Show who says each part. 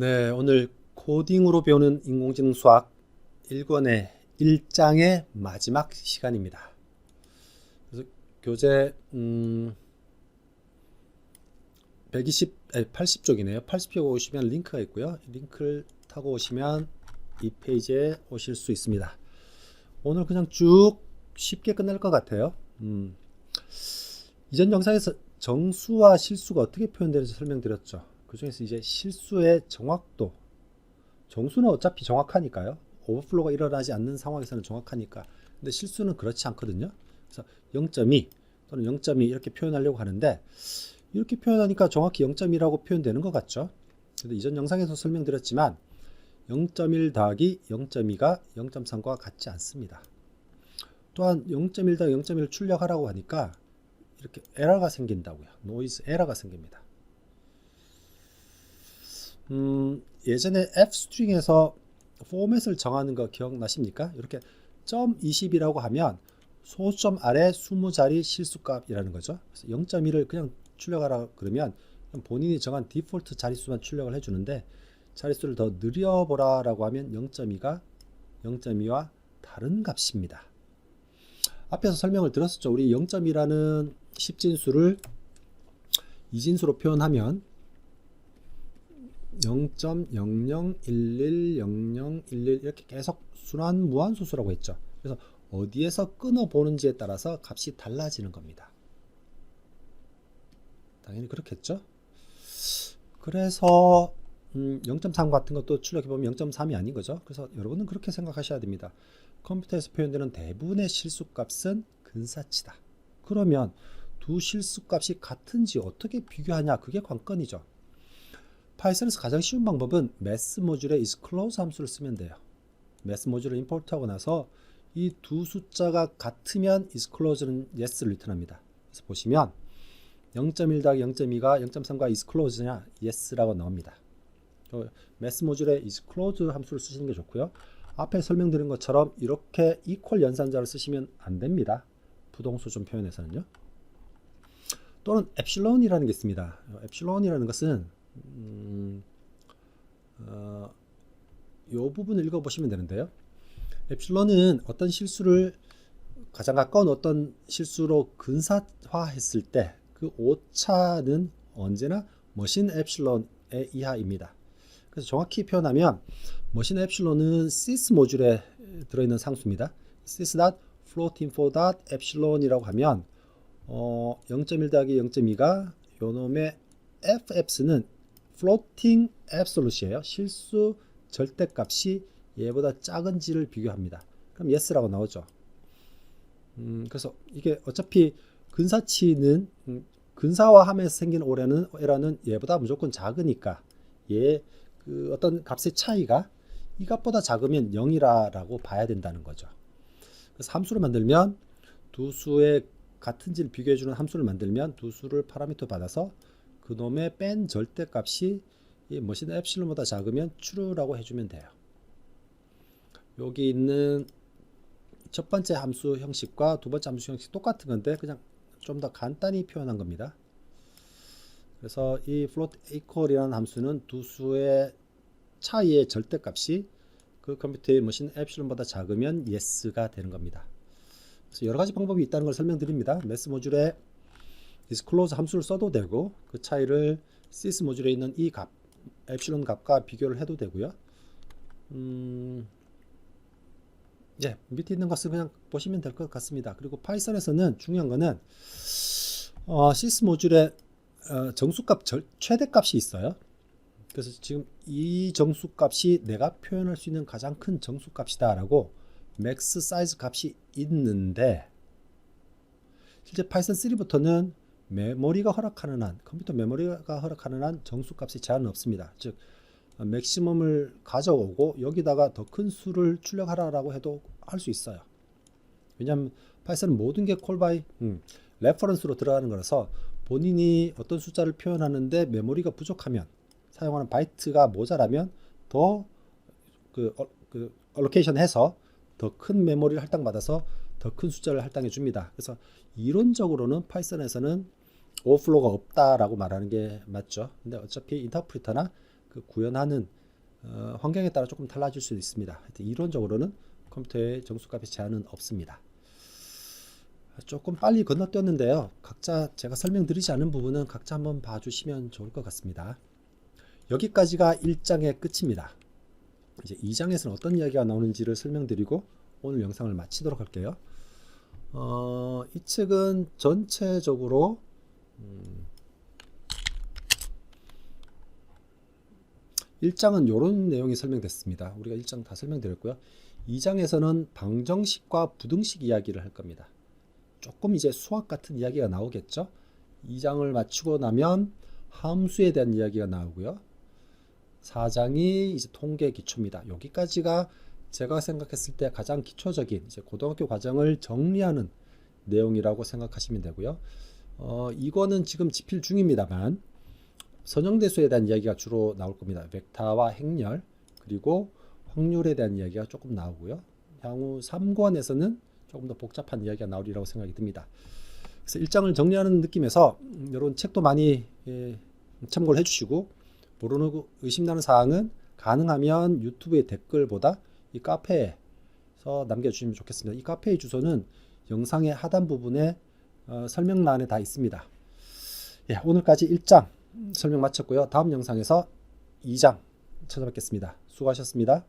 Speaker 1: 네, 오늘 코딩으로 배우는 인공지능 수학 1권의 1장의 마지막 시간입니다. 그래서 교재 음, 120, 아니 80쪽이네요. 80쪽 오시면 링크가 있고요. 링크를 타고 오시면 이 페이지에 오실 수 있습니다. 오늘 그냥 쭉 쉽게 끝날 것 같아요. 음, 이전 영상에서 정수와 실수가 어떻게 표현되는지 설명드렸죠. 그 중에서 이제 실수의 정확도. 정수는 어차피 정확하니까요. 오버플로가 일어나지 않는 상황에서는 정확하니까. 근데 실수는 그렇지 않거든요. 그래서 0.2 또는 0.2 이렇게 표현하려고 하는데 이렇게 표현하니까 정확히 0.2라고 표현되는 것 같죠. 근데 이전 영상에서 설명드렸지만 0.1 더하기 0.2가 0.3과 같지 않습니다. 또한 0.1 더하기 0.1을 출력하라고 하니까 이렇게 에러가 생긴다고요. 노이즈 에러가 생깁니다. 음, 예전에 F 스트링에서 포맷을 정하는 거 기억나십니까? 이렇게 점 20이라고 하면 소점 아래 20자리 실수값이라는 거죠. 0.1을 그냥 출력하라 그러면 본인이 정한 디폴트 자릿수만 출력을 해주는데 자릿수를 더 늘려보라 라고 하면 0.2가 0.2와 다른 값입니다. 앞에서 설명을 들었었죠. 우리 0.2라는 10진수를 이진수로 표현하면 0.00110011 이렇게 계속 순환 무한소수라고 했죠. 그래서 어디에서 끊어 보는지에 따라서 값이 달라지는 겁니다. 당연히 그렇겠죠. 그래서 음, 0.3 같은 것도 출력해 보면 0.3이 아닌 거죠. 그래서 여러분은 그렇게 생각하셔야 됩니다. 컴퓨터에서 표현되는 대부분의 실수값은 근사치다. 그러면 두 실수값이 같은지 어떻게 비교하냐 그게 관건이죠. 파이썬에서 가장 쉬운 방법은 math 모듈에 is close 함수를 쓰면 돼요. math 모듈을 임포트하고 나서 이 두 숫자가 같으면 is close는 yes를 리턴합니다. 그래서 보시면 0.1 더하기 0.2가 0.3과 is close냐 yes라고 나옵니다. math 모듈에 is close 함수를 쓰시는 게 좋고요. 앞에 설명드린 것처럼 이렇게 equal 연산자를 쓰시면 안 됩니다. 부동수 좀 표현해서는요. 또는 엡실론이라는 게 있습니다. 엡실론이라는 것은 음, 어, 요 부분을 읽어보시면 되는데요. 엡실론은 어떤 실수를 가장 가까운 어떤 실수로 근사화했을 때 그 오차는 언제나 머신 엡실론의 이하입니다. 그래서 정확히 표현하면 머신 엡실론은 sys 모듈에 들어있는 상수입니다. sys floating for epsilon이라고 하면 어, 0.1 더하기 0.2가 요놈의 fx는 floating absolute이에요. 실수 절대값이 얘보다 작은지를 비교합니다. 그럼 yes라고 나오죠. 음, 그래서 이게 어차피 근사치는 음, 근사화하면서 생긴 오래는 에러는 얘보다 무조건 작으니까 얘 그 어떤 값의 차이가 이 값보다 작으면 0이라고 봐야 된다는 거죠. 그래서 함수를 만들면 두 수의 같은지를 비교해주는 함수를 만들면 두 수를 파라미터 받아서 그놈의 뺀 절대값이 이 머신 엡실론보다 작으면 true라고 해주면 돼요. 여기 있는 첫 번째 함수 형식과 두 번째 함수 형식 똑같은 건데 그냥 좀 더 간단히 표현한 겁니다. 그래서 이 float equal이라는 함수는 두 수의 차이의 절대값이 그 컴퓨터의 머신 엡실론보다 작으면 yes가 되는 겁니다. 그래서 여러 가지 방법이 있다는 걸 설명드립니다. 메스 모듈에 disclose 함수를 써도 되고 그 차이를 sys 모듈에 있는 이 값, 엡실론 값과 비교를 해도 되고요. 음, 예, 밑에 있는 것을 그냥 보시면 될 것 같습니다. 그리고 파이썬에서는 중요한 거는 어, sys 모듈에 어, 정수값 절, 최대값이 있어요. 그래서 지금 이 정수값이 내가 표현할 수 있는 가장 큰 정수값이다라고 맥스 사이즈 값이 있는데 실제 파이썬 3부터는 메모리가 허락하는 한 컴퓨터 메모리가 허락하는 한 정수값의 제한은 없습니다. 즉 맥시멈을 가져오고 여기다가 더 큰 수를 출력하라라고 해도 할 수 있어요. 왜냐하면 파이썬은 모든 게 콜바이 음, 레퍼런스로 들어가는 거라서 본인이 어떤 숫자를 표현하는데 메모리가 부족하면 사용하는 바이트가 모자라면 더그 어, 그 얼로케이션 해서 더 큰 메모리를 할당받아서 더 큰 숫자를 할당해 줍니다. 그래서 이론적으로는 파이썬에서는 오버플로가 없다라고 말하는 게 맞죠. 근데 어차피 인터프리터나 그 구현하는 어, 환경에 따라 조금 달라질 수도 있습니다. 하여튼 이론적으로는 컴퓨터의 정수값의 제한은 없습니다. 조금 빨리 건너뛰었는데요. 각자 제가 설명드리지 않은 부분은 각자 한번 봐주시면 좋을 것 같습니다. 여기까지가 1장의 끝입니다. 이제 2장에서는 어떤 이야기가 나오는지를 설명드리고 오늘 영상을 마치도록 할게요. 어, 이 책은 전체적으로 음, 1장은 이런 내용이 설명됐습니다. 우리가 1장 다 설명드렸고요. 2장에서는 방정식과 부등식 이야기를 할 겁니다. 조금 이제 수학 같은 이야기가 나오겠죠. 2장을 마치고 나면 함수에 대한 이야기가 나오고요. 4장이 이제 통계 기초입니다. 여기까지가 제가 생각했을 때 가장 기초적인 이제 고등학교 과정을 정리하는 내용이라고 생각하시면 되고요. 어, 이거는 지금 집필 중입니다만 선형대수에 대한 이야기가 주로 나올 겁니다. 벡터와 행렬 그리고 확률에 대한 이야기가 조금 나오고요. 향후 3권에서는 조금 더 복잡한 이야기가 나오리라고 생각이 듭니다. 그래서 일장을 정리하는 느낌에서 음, 이런 책도 많이 예, 참고를 해주시고 모르는 의심나는 사항은 가능하면 유튜브의 댓글보다 이 카페에서 남겨주시면 좋겠습니다. 이 카페의 주소는 영상의 하단 부분에 어, 설명란에 다 있습니다. 예, 오늘까지 1장 설명 마쳤고요. 다음 영상에서 2장 찾아뵙겠습니다. 수고하셨습니다.